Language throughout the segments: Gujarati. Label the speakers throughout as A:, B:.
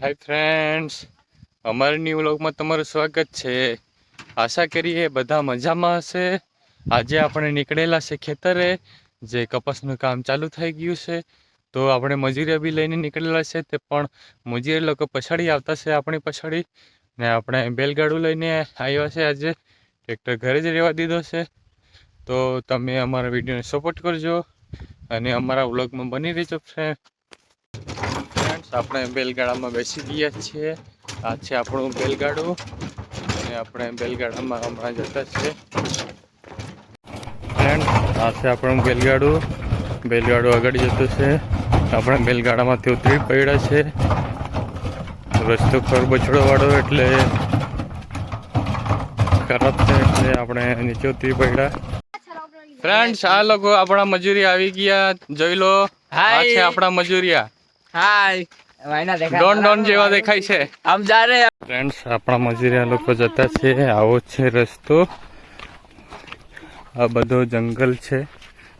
A: હાય ફ્રેન્ડ્સ અમારા ન્યૂ વ્લોગમાં તમારું સ્વાગત છે. આશા કરીએ બધા મજામાં હશે. આજે આપણે નીકળેલા છે ખેતરે, જે કપાસનું કામ ચાલુ થઈ ગયું છે. તો આપણે મજૂરી બી લઈને નીકળેલા છે તે પણ મજૂરી લોકો પછાડી આવતા છે આપણી પછાડી. ને આપણે બેલગાડું લઈને આવ્યા છે આજે. ટ્રેક્ટર ઘરે જ રહેવા દીધો છે. તો તમે અમારા વિડીયોને સપોર્ટ કરજો. અને અમારા વ્લોગમાં બની રહેજો ફ્રેન્ડ આપણે બેલગાડામાં બેસી ગયા છીએ. આ છે આપણું બેલગાડું. અને આપણે બેલગાડામાં હમણાં જતા છીએ. ફ્રેન્ડ આ છે આપણું બેલગાડું. બેલગાડું આગળ જતું છે. આપણે બેલગાડામાંથી ઉતરી પડ્યા છે રસ્તો વાળો એટલે ખરાબ છે એટલે આપણે નીચે ઉતરી પડ્યા. ફ્રેન્ડ્સ આ લોકો આપણા મજૂરી આવી ગયા. જોઈ લો. આ છે આપણા મજૂરિયા.
B: હાય
A: ડોન ડોન જેવા દેખાય છે.
B: આમ જા રે
A: ફ્રેન્ડ્સ આપણા મજૂરિયા લોકો જતા છે. આવો છે રસ્તો. આ બધો જંગલ છે.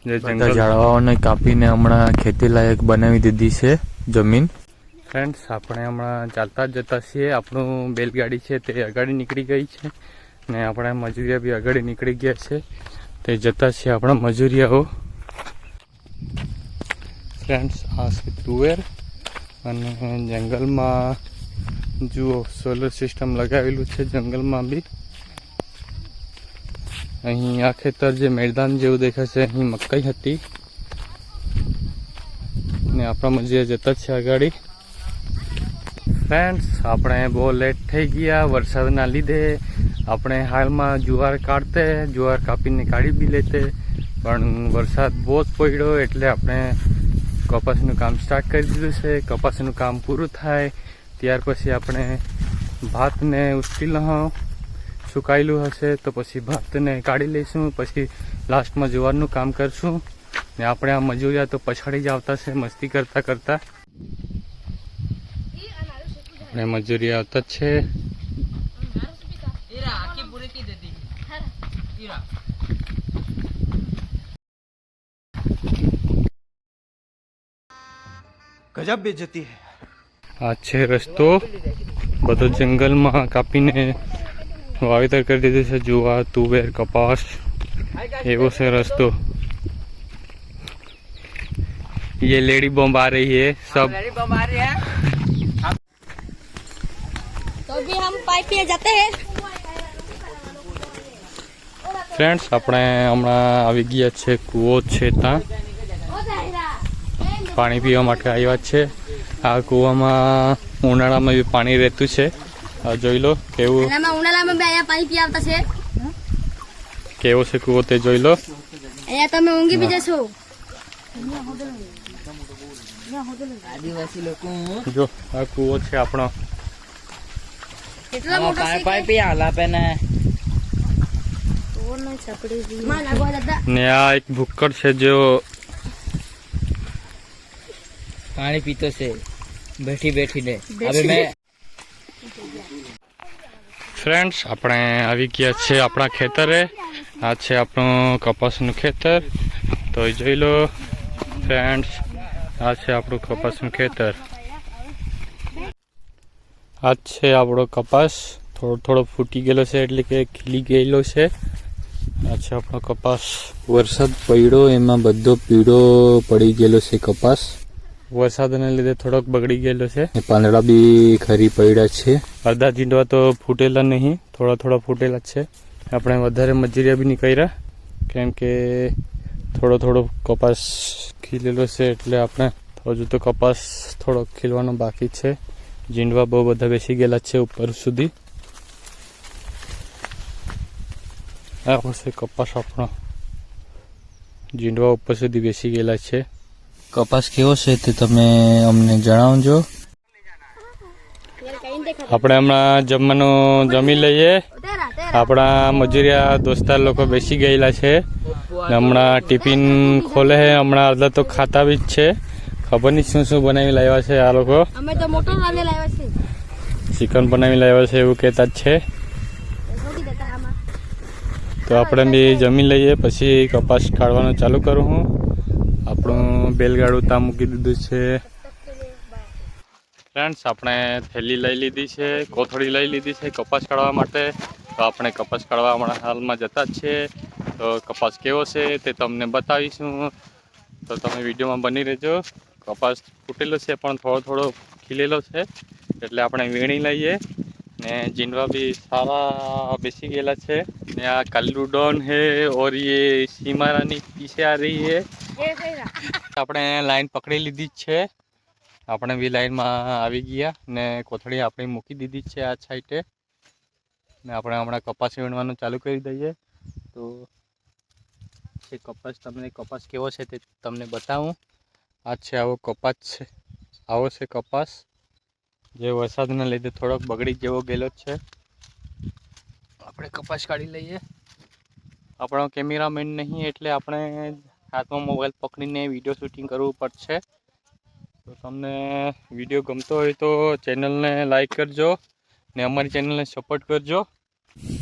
A: જે જંગલ
C: ઝાડવાઓને કાપીને હમણાં ખેતી લાયક બનાવી દીધી છે જમીન.
A: ફ્રેન્ડ્સ આપણે હમણાં ચાલતા જતા છીએ. આપણું બેલગાડી છે તે આગળ નીકળી ગઈ છે. ને આપણા મજૂરિયા બી આગળ નીકળી ગયા છે. તે જતા છીએ આપણા મજૂરિયાઓ. ફ્રેન્ડ્સ આ છે તુવેર. અને જંગલમાં જુઓ સોલર સિસ્ટમ લગાવેલું છે જંગલમાં બી. અહીં આ ખેતર જે મેદાન જેવું દેખાય છે, અહીં મકાઈ હતી. ને આપણા મજૂરિયા જતા છે આગળ ફ્રેન્ડ્સ આપણે બહુ લેટ થઈ ગયા, વરસાદના લીધે. આપણે હાલમાં જુવાર કાઢતે, જુવાર કાપીને કાઢી બી લેતે. પણ વરસાદ બહુ જ પડ્યો, એટલે આપણે કપાસનું કામ સ્ટાર્ટ કરી દીધું છે, કપાસનું કામ પૂરું થાય, ત્યાર પછી આપણે ભાતને ઉચકી સુકાયેલું હશે, તો પછી ભાતને કાઢી લઈશું, પછી લાસ્ટમાં જુવારનું કામ કરશું, ને આપણે આ મજૂરિયા તો પછાડી જ આવતા છે, મસ્તી કરતા કરતા. આપણે મજૂરી આવતા જ છે.
D: गजब बेइज्जती है
A: આ છે રસ્તો બધો જંગલમાં કાપીને વાવેતર કરી દીધું છે જુવાર તુવેર કપાસ એવો છે રસ્તો ये लेडी बम आ रही है सब
B: रेडी बम आ रही है
E: तो अभी हम पाइप पे जाते हैं
A: ફ્રેન્ડ્સ આપણે હમણાં આવી ગયા છે કૂવો છે ત્યાં પાણી પીવા માટે આવ્યા છે. આ કૂવામાં ઉનાળામાં બી પાણી રહેતું છે. આ જોઈ લો કેવું
E: ઉનાળામાં બી અહીંયા પાણી પી આવતા છે.
A: કેવો છે કૂવો તે જોઈ લો.
E: અહીંયા તમે ઊંઘી બી જશો.
B: આદિવાસી લોકો
A: જો આ કૂવો છે આપણો.
E: મોટો
B: પે ને
A: આ એક ભૂક્કડ છે જો
B: પાણી પીતો છે. બેઠી બેઠીને. હવે મેં
A: ફ્રેન્ડ્સ આપણે આવી ગયા છે આપણા ખેતરે. આ છે આપણું કપાસનું ખેતર. તો જોઈ લો ફ્રેન્ડ્સ આ છે આપણું કપાસનું ખેતર. આ છે આપણો કપાસ. થોડો થોડો ફૂટી ગયેલો છે એટલે કે ખીલી ગયેલો છે. આ છે આપણો કપાસ.
C: વરસાદ પડ્યો એમાં બધો પીળો પડી ગયેલો છે કપાસ.
A: વરસાદના લીધે થોડોક બગડી ગયેલો છે.
C: પાંદડા બી ખરી પડ્યા છે.
A: અડધા ઝીંડવા તો ફૂટેલા નહીં થોડા થોડા ફૂટેલા જ છે. આપણે વધારે મજૂરિયા બી નહીં કર્યા કેમ કે થોડો થોડો કપાસ ખીલેલો છે એટલે આપણે હજુ તો કપાસ થોડો ખીલવાનો બાકી છે. ઝીંડવા બહુ બધા બેસી ગયેલા છે ઉપર સુધી. આ પછી કપાસ આપણો જીંડવા ઉપર સુધી બેસી ગયેલા છે.
C: કપાસ કેવો છે તે તમે અમને જણાવજો.
A: આપણે હમણાં જમવાનું જમી લઈએ. આપણા મજૂરિયા દોસ્તાર લોકો બેસી ગયેલા છે. ને હમણાં ટિફિન ખોલે છે. હમણાં અડધા તો ખાતા બી જ છે. ખબર નહીં શું શું બનાવી લાવ્યા છે આ લોકો.
E: અમે તો મોટો રાને લાવ્યા છે.
A: ચિકન બનાવી લાવ્યા છે એવું કહેતા જ છે. તો આપણે બી જમી લઈએ. પછી કપાસ કાઢવાનું ચાલુ કરું હું. આપણું બેલગાડું ત્યાં મૂકી દીધું છે. ફ્રેન્ડ્સ આપણે થેલી લઈ લીધી છે, કોથળી લઈ લીધી છે, કપાસ કાઢવા માટે. તો આપણે કપાસ કાઢવા હમણાં હાલમાં જતા જ છે. તો કપાસ કેવો છે તે તમને બતાવીશું. તો તમે વિડીયોમાં બની રહેજો. કપાસ ફૂટેલો છે, પણ થોડો થોડો ખીલેલો છે. એટલે આપણે વીણી લઈએ. ને જીંડવા બી સારા બેસી ગયેલા છે. ને આ કલ્લુ ડોન હે ઓર યે સીમારાની પીસે આ રહી હે. આપણે લાઈન પકડી લીધી જ છે. આપણે બી લાઈનમાં આવી ગયા ને કોથળી આપણી મૂકી દીધી છે આ સાઈડે. ને આપણે હમણાં કપાસ વીણવાનું ચાલુ કરી દઈએ. તો જે કપાસ તમને કપાસ કેવો છે તે તમને બતાવું. આ છે આવો કપાસ છે. આવો છે કપાસ. જે વરસાદના લીધે થોડોક બગડી જેવો ગયેલો છે. આપણે કપાસ કાઢી લઈએ. આપણો કેમેરામેન નહીં એટલે આપણે હાથમાં મોબાઈલ પકડીને વીડિયો શૂટિંગ કરવું પડશે. તો તમને વીડિયો ગમતો હોય તો ચેનલને લાઈક કરજો ને અમારી ચેનલને સપોર્ટ કરજો.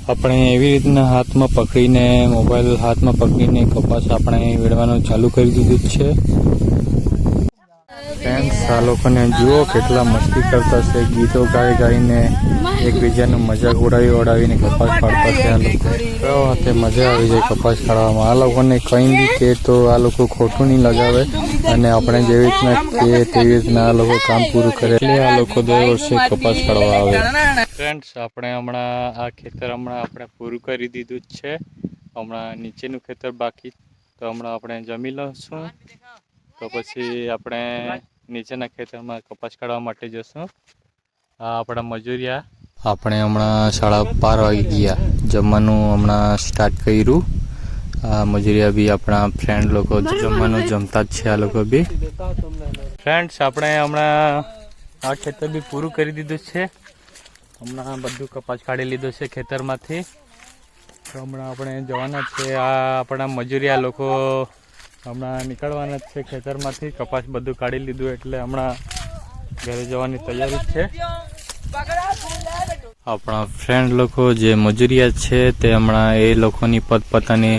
C: આપણે એવી રીતના હાથમાં પકડીને મોબાઈલ હાથમાં પકડીને કપાસ આપણે વેડવાનું ચાલુ કરી દીધું છે. આ લોકોને જુઓ કેટલા મસ્તી કરતા છે. ગીતો ગાઈ ગાઈને એકબીજાનું મજાક ઉડાવી ઉડાવીને કપાસ પાડતા છે આ લોકો. તે મજા આવી જાય કપાસ કાઢવામાં આ લોકોને કંઈ બી કે તો આ લોકો ખોટું નહીં લગાવે અને આપણે જેવી રીતના કે તેવી રીતના આ લોકો કામ પૂરું કરે. એટલે આ લોકો દર વર્ષે કપાસ કાઢવા આવે.
A: ફ્રેન્ડ્સ આપણે હમણાં આ ખેતર હમણાં આપણે પૂરું કરી દીધું જ છે. હમણાં નીચેનું ખેતર બાકી. તો હમણાં આપણે જમી લઈશું. તો પછી આપણે નીચેના ખેતરમાં કપાસ કાઢવા માટે જશું. આ આપણા મજૂરિયા.
C: આપણે હમણાં સાડા બાર વાગી ગયા. જમવાનું હમણાં સ્ટાર્ટ કર્યું. આ મજૂરિયા બી આપણા ફ્રેન્ડ લોકો જમવાનું જમતા જ છે આ લોકો બી.
A: ફ્રેન્ડ્સ આપણે હમણાં આ ખેતર બી પૂરું કરી દીધું છે. હમણાં બધું કપાસ કાઢી લીધું છે ખેતરમાંથી. તો હમણાં આપણે જવાના જ છે આ આપણા મજૂરિયા લોકો હમણાં નીકળવાના જ છે ખેતરમાંથી. કપાસ બધું કાઢી લીધું એટલે હમણાં ઘરે જવાની તૈયારી છે.
C: આપણા ફ્રેન્ડ લોકો જે મજૂરિયા છે તે હમણાં એ લોકોની પોતપોતાની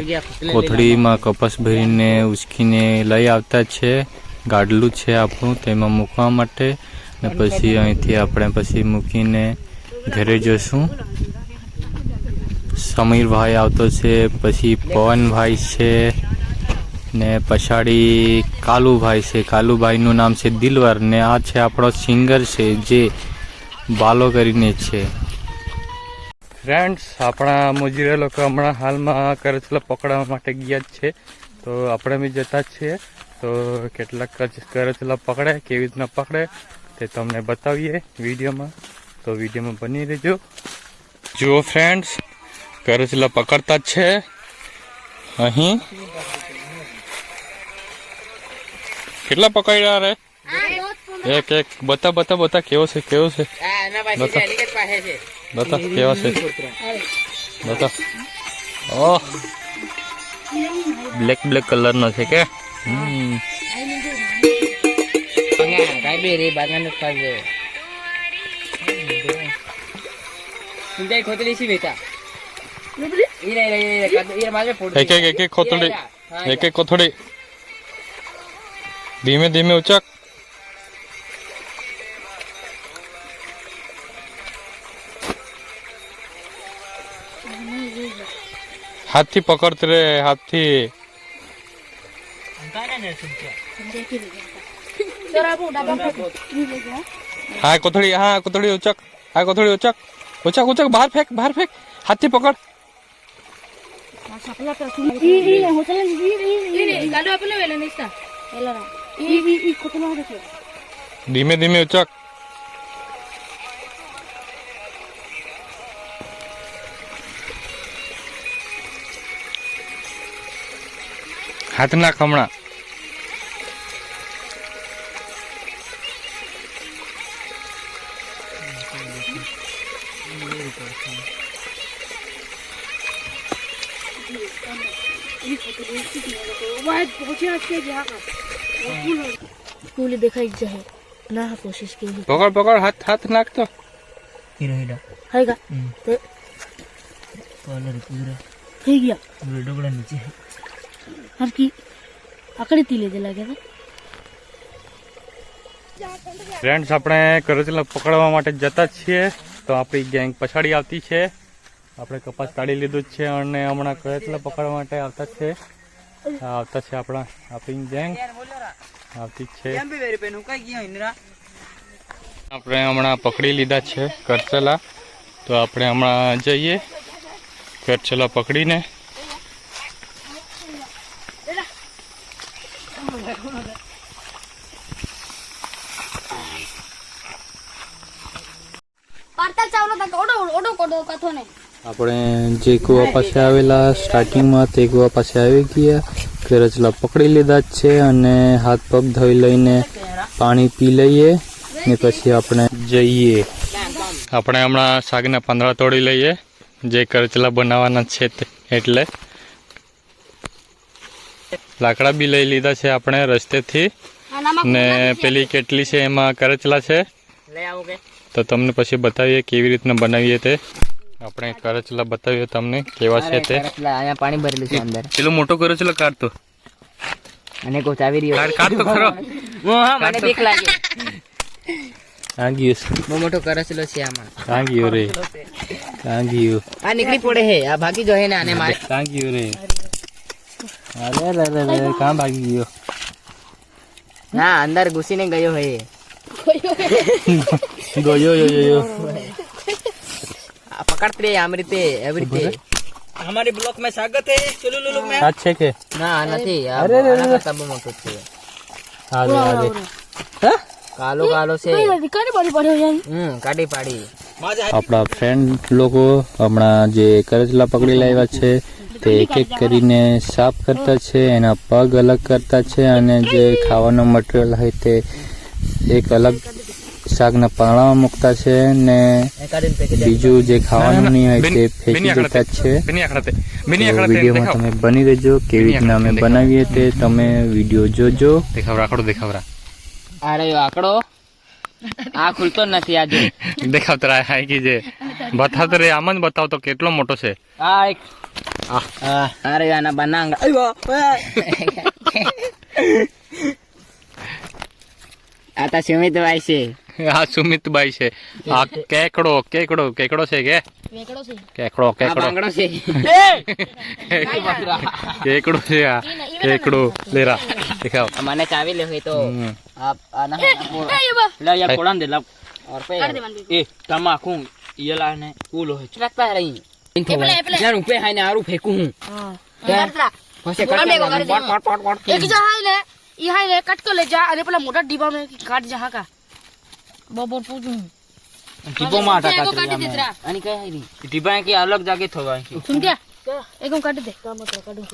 C: કોથળીમાં કપાસ ભરીને ઉચકીને લઈ આવતા છે. ગાડલું છે આપણું તેમાં મૂકવા માટે. ને પછી અહીંથી આપણે પછી મૂકીને ઘરે જશું સમીરભાઈ આવતો છે, પછી પવનભાઈ છે. ને પછાડી કાલુભાઈ છે. કાલુભાઈનું નામ છે દિલવર ને આ છે આપણો સિંગર છે જે બાલો કરીને છે.
A: ફ્રેન્ડ્સ આપણા મજૂરિયા લોકો હમણાં હાલમાં કરચલો પકડવા માટે ગયા જ છે. તો આપણે બી જતા છીએ. તો કેટલાક કરચ- કરચલા પકડે, કેવી રીતના પકડે તે તમને બતાવીએ વિડીયોમાં. તો વિડીયોમાં બની રહેજો. જુઓ ફ્રેન્ડ્સ કરચલા પકડતા છે. અહીં. કેટલા પકડ્યા રે? એક એક બતા બતા બતા કેવો છે કેવો છે? બતા. બતા કેવા છે? બતા. ઓહ બ્લેક બ્લેક કલર નો છે કે? હમ.
B: કાંઈ બાગાન પાસે. તુંજાઈ ખોતરી છે બેટા. ઈ રે રે રે કાદો ઈ માજે ફોડ
A: એક એક એક એક કોથળી એક એક કોથળી ધીમે ધીમે ઉચક હાથથી પકડત રે હાથથી હા કોથળી હા કોથળી ઉચક હા કોથળી ઉચક ઉચક ઉચક બહાર ફેંક બહાર ફેંક હાથથી પકડ ધીમે ધીમે ઉચક. હાથ નાખ હમણાં.
E: સ્કૂલે દેખાઈ જ જાય ના કોશિશ કરી
A: પકડ પકડ હાથ હાથ નાખ તો
B: હીરો હીરો
E: હાય કા તે
B: કલર પૂરો
E: થઈ ગયા
B: પૂરો ડોગડા નીચે
E: હરકી આકડી તીલે દે લાગે
A: ફ્રેન્ડ્સ આપણે કરચલા પકડવા માટે જતા જ છીએ. તો આપણી ગેંગ પછાડી આવતી છે. આપણે કપાસ કાઢી લીધું જ છે અને હમણાં કરચલા પકડવા માટે આવતા જ છે. આવતા છે આપણા આપણી ગેંગ આવતી છે. આપણે હમણાં પકડી લીધા છે કરચલા તો આપણે હમણાં જઈએ કરચલા પકડીને.
C: આપણે જે કુવા પાસે આવેલા સ્ટાર્ટિંગમાં તે કુવા પાસે આવી ગયા. કરચલા પકડી લીધા જ છે અને હાથ પગ ધોઈ લઈને પાણી પી લઈએ ને પછી આપણે જઈએ.
A: આપણે હમણાં શાકના પાંદડા તોડી લઈએ. જે કરચલા બનાવવાના છે એટલે લાકડા બી લઈ લીધા છે આપણે રસ્તેથી. ને પેલી કેટલી છે એમાં કરચલા છે? તો તમને પછી બતાવીએ કેવી રીતના બનાવીએ તે. આપણે કરચલા બતાવીએ તમને કેવા છે તે.
B: કરચલા, અહીંયા પાણી ભરેલું છે અંદર.
A: પેલો મોટો કરચલો કાઢતો
B: અને કોચ ચાવી રહ્યો
A: કાઢ કાઢતો ખરો.
B: હું હા મને બીક લાગે.
C: ક્યાં
B: બહુ મોટો કરચલો છે આમાં.
C: ક્યાં રે. ક્યાં
B: આ નીકળી પડે હે આ ભાગી જો હે ને આને મારે.
C: ક્યાં રે. અરે અરે અરે અરે ક્યાં ભાગી ગયો?
B: ના અંદર ઘૂસીને ગયો હે.
C: ગયો ગયો યો
B: પકડત રે આમ રીતે એવી રીતે.
C: અમારી બ્લોકમાં સ્વાગત હે ચલો લો મેં આ છે કે?
B: ના નથી.
C: અરે
B: રે રે તબ મોટો છે.
C: હાલે હાલે હે?
B: કાલો કાલો છે.
E: કાઢી પાડી પડ્યો
B: હમ કાઢી પાડી.
C: આપણા ફ્રેન્ડ લોકો હમણાં જે કરચલા પકડી લાવ્યા છે તે એક એક કરીને સાફ કરતા છે એના પગ અલગ કરતા છે અને જે ખાવાનો મટીરિયલ હોય તે એક અલગ શાકના પાણા મૂકતા છે ને બીજું જે ખાવાનું નહીં હોય તે ફેંકી દેતા જ છે.
A: બેની આખડાતે
C: તો
A: બેની આખડાતે
C: વિડીયોમાં તમે બની રહેજો. કેવી રીતના અમે બનાવીએ તે તમે વીડિયો જોજો.
A: દેખાવરા આખડો દેખાવરા.
B: આ રહ્યો આંકડો? આ ખુલતો નથી આજે.
A: દેખાવતરા હાઈ કે જે. બતાવતો રે આમ જ બતાવતો કેટલો મોટો છે.
B: આ એક આ. અરે આના બનાંગા આ તા સુમિતભાઈ છે
A: આ સુમિતભાઈ છે આ કેકડો કેકડો કેકડો છે કે
E: વેકડો છે
A: કેકડો
B: આ
A: કેકડો
B: બાંગડો છે
A: કેકડો છે આ કેકડો લેરા દેખાવ
B: મને ચાવી લે હોય તો
A: હમ.
B: આ આના
E: એ બા
B: લા યાર કોડાન દે લા और पे
E: કાઢ દે મને
B: ए तमाकू ये लाने कूल हो रखता है रही
E: પેલા, પેલા.
B: यार ऊपर है ने आरू फेंकू हूं
E: કાટરા
B: फसे
E: बोला मेरे को कर
B: पट पट पट पट
E: એક જા હાઈ લે ઈ હાઈ લે કટ कर ले जा अरे पेला मोटा डिब्बा में काट जा हाँ का बबर पूछूं
B: डिब्बो में आटा
E: एगो
B: काट
E: काटी दे
B: लिया अनि कह है री डिब्बा के अलग जगह थोवा
E: सुन क्या एक हम काट दे काम मत काटूं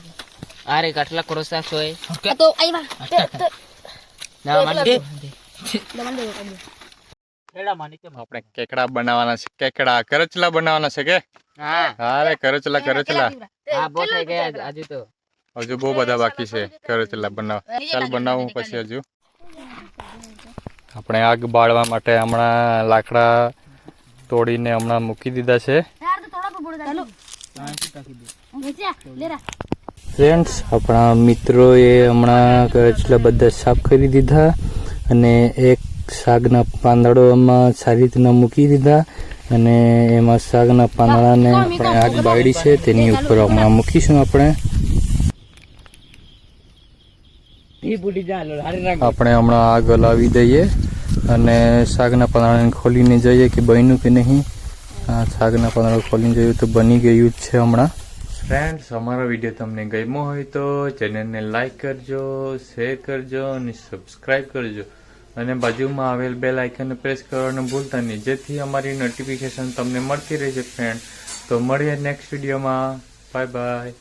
B: अरे कटला क्रोसा सोए
E: तो आई बा ते
B: ना मान दे
E: दमन दे काट दे
B: एड़ा मानी के
A: આપણે કેકડા બનાવવાના છે કેકડા કરચલા બનાવવાના છે કે
B: हां
A: અરે કરચલા કરચલા
B: हां बहुत है गया आज तो
A: હજુ બહુ બધા બાકી છે. કરચલા બનાવવા ચાલ બનાવું પછી હજુ. આપણે આગ બાળવા માટે હમણાં લાકડા તોડીને હમણાં મૂકી દીધા છે.
C: ફ્રેન્ડ્સ આપણા મિત્રોએ હમણાં કરચલા બધા સાફ કરી દીધા અને એક શાકના પાંદડામાં સારી રીતના મૂકી દીધા અને એમાં શાકના પાંદડાને આગ બાળી છે તેની ઉપર હમણાં મૂકીશું આપણે. આપણે હમણાં આગ હલાવી દઈએ અને શાકના પાંદડાને ખોલીને જઈએ કે બન્યું કે નહીં. આ શાકના પાંદડા ખોલીને જઈએ તો બની ગયું જ છે હમણાં. ફ્રેન્ડ્સ અમારો વીડિયો તમને ગમ્યો હોય તો ચેનલને લાઇક કરજો શેર કરજો અને સબસ્ક્રાઈબ કરજો. અને બાજુમાં આવેલ બેલ આઇકનને પ્રેસ કરવાનું ભૂલતા નહીં. જેથી અમારી નોટિફિકેશન તમને મળતી રહેશે ફ્રેન્ડ તો મળીએ નેક્સ્ટ વિડીયોમાં. Bye bye